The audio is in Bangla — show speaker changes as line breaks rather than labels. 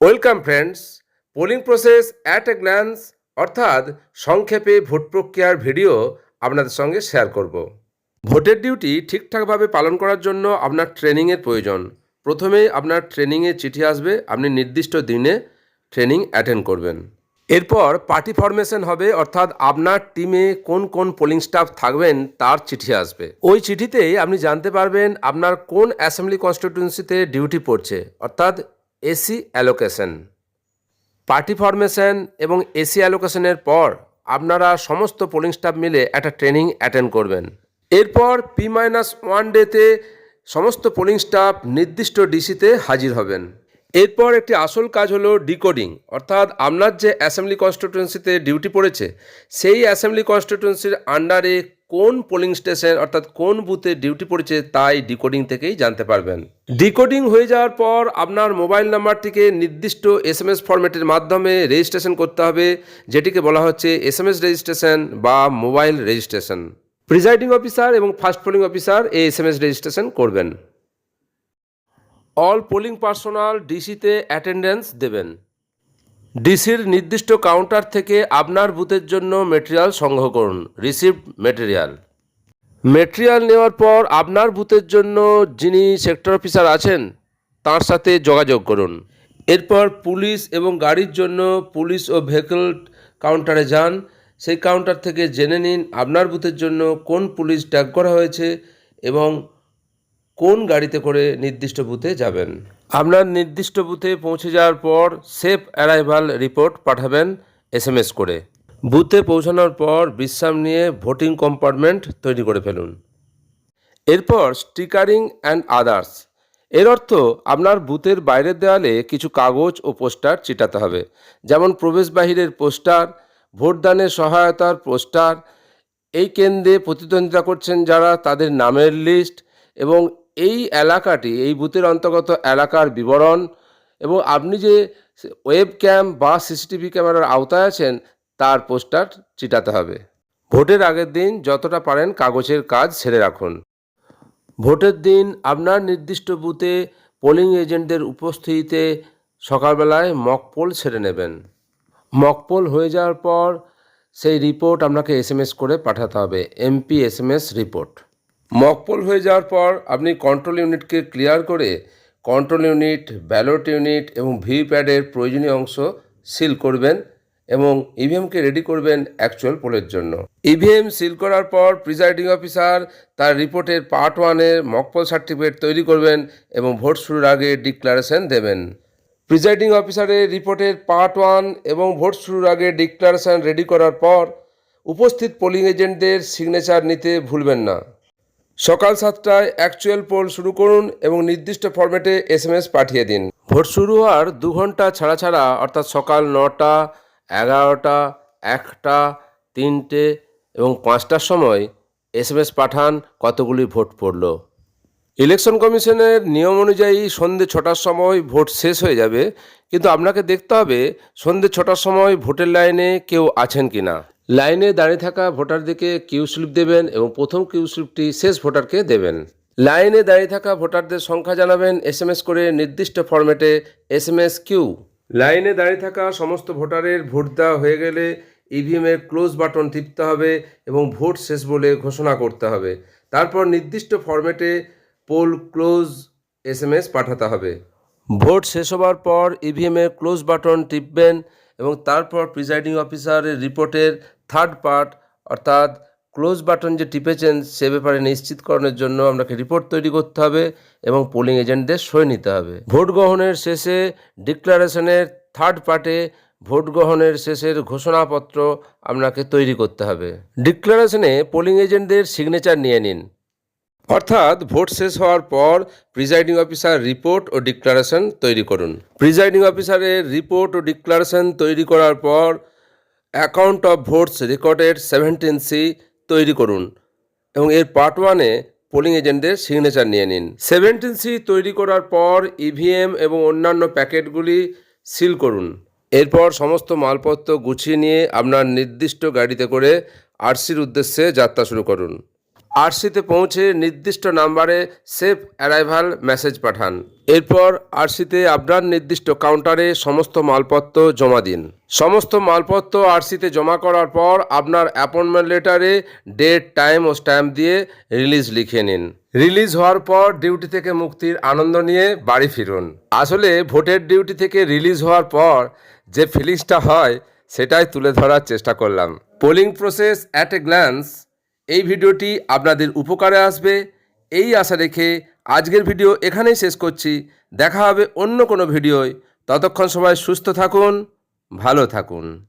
Welcome friends polling process at a glance অর্থাৎ সংক্ষেপে ভোট প্রক্রিয়ার ভিডিও আপনাদের সঙ্গে শেয়ার করব। ভোটের ডিউটি ঠিকঠাকভাবে পালন করার জন্য আপনার ট্রেনিংয়ের প্রয়োজন। প্রথমেই আপনার ট্রেনিংয়ে চিঠি আসবে, আপনি নির্দিষ্ট দিনে ট্রেনিং অ্যাটেন্ড করবেন। এরপর পার্টি ফরমেশন হবে, অর্থাৎ আপনার টিমে কোন কোন পোলিং স্টাফ থাকবেন তার চিঠি আসবে। ওই চিঠিতেই আপনি জানতে পারবেন আপনার কোন অ্যাসেম্বলি কনস্টিটিউন্সিতে ডিউটি পড়ছে, অর্থাৎ এসি অ্যালোকেশন। পার্টি ফরমেশন এবং এসি অ্যালোকেশনের পর আপনারা সমস্ত পোলিং স্টাফ মিলে একটা ট্রেনিং অ্যাটেন্ড করবেন। এরপর পি মাইনাস ওয়ান ডেতে সমস্ত পোলিং স্টাফ নির্দিষ্ট ডিসিতে হাজির হবেন। এরপর একটি আসল কাজ হলো ডিকোডিং। অর্থাৎ আপনার যে অ্যাসেম্বলি কনস্টিটিউয়েন্সিতে ডিউটি পড়েছে, সেই অ্যাসেম্বলি কনস্টিটিউয়েন্সির আন্ডারে কোন পোলিং স্টেশন অর্থাৎ কোন বুথে ডিউটি পড়েছে তাই ডিকোডিং থেকেই জানতে পারবেন। ডিকোডিং হয়ে যাওয়ার পর আপনার মোবাইল নাম্বারটিকে নির্দিষ্ট এস এম এস ফরম্যাটের মাধ্যমে রেজিস্ট্রেশন করতে হবে, যেটিকে বলা হচ্ছে এস এম এস রেজিস্ট্রেশন বা মোবাইল রেজিস্ট্রেশন। প্রিজাইডিং অফিসার এবং ফার্স্ট পোলিং অফিসার এই এস এম এস রেজিস্ট্রেশন করবেন। অল পোলিং পার্সোনাল ডিসিতে অ্যাটেন্ডেন্স দেবেন। ডিসির নির্দিষ্ট কাউন্টার থেকে আপনার বুথের জন্য মেটেরিয়াল সংগ্রহ করুন। রিসিভড মেটেরিয়াল মেটেরিয়াল নেওয়ার পর আপনার বুথের জন্য যিনি সেক্টর অফিসার আছেন, তার সাথে যোগাযোগ করুন। এরপর পুলিশ এবং গাড়ির জন্য পুলিশ ও ভেহিকল কাউন্টারে যান। সেই কাউন্টার থেকে জেনে নিন আপনার বুথের জন্য কোন পুলিশ ট্যাগ করা হয়েছে এবং কোন গাড়িতে করে নির্দিষ্ট বুথে যাবেন? আপনার নির্দিষ্ট বুথে পৌঁছে যাওয়ার পর সেফ অ্যারাইভাল রিপোর্ট পাঠাবেন এসএমএস করে। বুথে পৌঁছানোর পর বিশ্রাম নিয়ে ভোটিং কম্পার্টমেন্ট তৈরি করে ফেলুন। এরপর স্টিকারিং অ্যান্ড আদার্স। এর অর্থ আপনার বুথের বাইরের দেওয়ালে কিছু কাগজ ও পোস্টার চিটাতে হবে। যেমন প্রবেশ বাহিরের পোস্টার, ভোটদানের সহায়তার পোস্টার। এই কেন্দ্রে প্রতিদ্বন্দ্বিতা করছেন যারা তাদের নামের লিস্ট এবং এই এলাকাটি, এই বুথের অন্তর্গত এলাকার বিবরণ এবং আপনি যে ওয়েব ক্যাম বা সিসিটিভি ক্যামেরার আওতায় আছেন, তার পোস্টার চিটাতে হবে। ভোটের আগের দিন যতটা পারেন কাগজের কাজ ছেড়ে রাখুন। ভোটের দিন আপনার নির্দিষ্ট বুথে পোলিং এজেন্টদের উপস্থিতিতে সকালবেলায় মক পোল ছেড়ে নেবেন। মক পোল হয়ে যাওয়ার পর সেই রিপোর্ট আপনাকে এস করে পাঠাতে হবে, MP S report. Mock poll হয়ে যাওয়ার পর আপনি কন্ট্রোল ইউনিটকে ক্লিয়ার করে কন্ট্রোল ইউনিট ব্যালট ইউনিট এবং ভিভিপ্যাডের প্রয়োজনীয় অংশ সিল করবেন এবং ইভিএমকে রেডি করবেন অ্যাকচুয়াল পোলের জন্য। ইভিএম সিল করার পর প্রিজাইডিং অফিসার তার রিপোর্টের পার্ট ওয়ানের মকপল সার্টিফিকেট তৈরি করবেন এবং ভোট শুরুর আগে ডিক্লারেশন দেবেন। প্রিজাইডিং অফিসারের রিপোর্টের পার্ট ওয়ান এবং ভোট শুরুর আগে ডিক্লারেশন রেডি করার পর উপস্থিত পোলিং এজেন্টদের সিগনেচার নিতে ভুলবেন না। সকাল সাতটায় অ্যাকচুয়াল পোল শুরু করুন এবং নির্দিষ্ট ফরম্যাটে এসএমএস পাঠিয়ে দিন। ভোট শুরু হওয়ার দু ঘণ্টা ছাড়া ছাড়া, অর্থাৎ সকাল নটা, এগারোটা, একটা, তিনটে এবং পাঁচটার সময় এসএমএস পাঠান কতগুলি ভোট পড়ল। ইলেকশন কমিশনের নিয়ম অনুযায়ী সন্ধে ছটার সময় ভোট শেষ হয়ে যাবে, কিন্তু আপনাকে দেখতে হবে সন্ধে ছটার সময় ভোটের লাইনে কেউ আছেন কি না লাইনে দাঁড়িয়ে থাকা ভোটারদেরকে কিউ স্লিপ দেবেন এবং প্রথম কিউ স্লিপটি শেষ ভোটারকে দেবেন। লাইনে দাঁড়িয়ে থাকা ভোটারদের সংখ্যা জানাবেন, এসএমএস করে নির্দিষ্ট ফরম্যাটে এসএমএস কিউ। লাইনে দাঁড়িয়ে থাকা সমস্ত ভোটারের ভোট দেওয়া হয়ে গেলে ইভিএমের ক্লোজ বাটন টিপতে হবে এবং ভোট শেষ বলে ঘোষণা করতে হবে। তারপর নির্দিষ্ট ফরম্যাটে পোল ক্লোজ এসএমএস পাঠাতে হবে। ভোট শেষ হবার পর ইভিএমের ক্লোজ বাটন টিপবেন এবং তারপর প্রিজাইডিং অফিসারের রিপোর্টের থার্ড পার্ট অর্থাৎ ক্লোজ বাটন যে টিপেছেন সে ব্যাপারে নিশ্চিতকরণের জন্য আপনাকে রিপোর্ট তৈরি করতে হবে এবং পোলিং এজেন্টদের সই নিতে হবে। ভোট গ্রহণের শেষে ডিক্লারেশনের থার্ড পার্টে ভোট গ্রহণের শেষের ঘোষণাপত্র আপনাকে তৈরি করতে হবে। ডিক্লারেশনে পোলিং এজেন্টদের সিগনেচার নিয়ে নিন। অর্থাৎ ভোট শেষ হওয়ার পর প্রিজাইডিং অফিসার রিপোর্ট ও ডিক্লারেশন তৈরি করুন। প্রিজাইডিং অফিসারের রিপোর্ট ও ডিক্লারেশন তৈরি করার পর অ্যাকাউন্ট অফ ভোটস রেকর্ডের সেভেন্টিন সি তৈরি করুন এবং এর পার্ট ওয়ানে পোলিং এজেন্টদের সিগনেচার নিয়ে নিন। সেভেন্টিন সি তৈরি করার পর ইভিএম এবং অন্যান্য প্যাকেটগুলি সিল করুন। এরপর সমস্ত মালপত্র গুছিয়ে নিয়ে আপনার নির্দিষ্ট গাড়িতে করে আরসির উদ্দেশ্যে যাত্রা শুরু করুন। আরসিতে পৌঁছে নির্দিষ্ট নাম্বারে সেফ অ্যারাইভাল মেসেজ পাঠান। এরপর আরসিতে আপনার নির্দিষ্ট কাউন্টারে সমস্ত মালপত্র জমা দিন। সমস্ত মালপত্র আরসিতে জমা করার পর আপনার অ্যাপয়েন্টমেন্ট লেটারে ডেট, টাইম ও স্ট্যাম্প দিয়ে রিলিজ লিখে নিন। রিলিজ হওয়ার পর ডিউটি থেকে মুক্তির আনন্দ নিয়ে বাড়ি ফিরুন। আসলে ভোটের ডিউটি থেকে রিলিজ হওয়ার পর যে ফিলিংসটা হয় সেটাই তুলে ধরার চেষ্টা করলাম। Polling process at a glance এই ভিডিওটি আপনাদের উপকারে আসবে। এই আশা রেখে আজকের ভিডিও এখানেই শেষ করছি। দেখা হবে অন্য কোনো ভিডিওয়। ততক্ষণ সবাই সুস্থ থাকুন। ভালো থাকুন।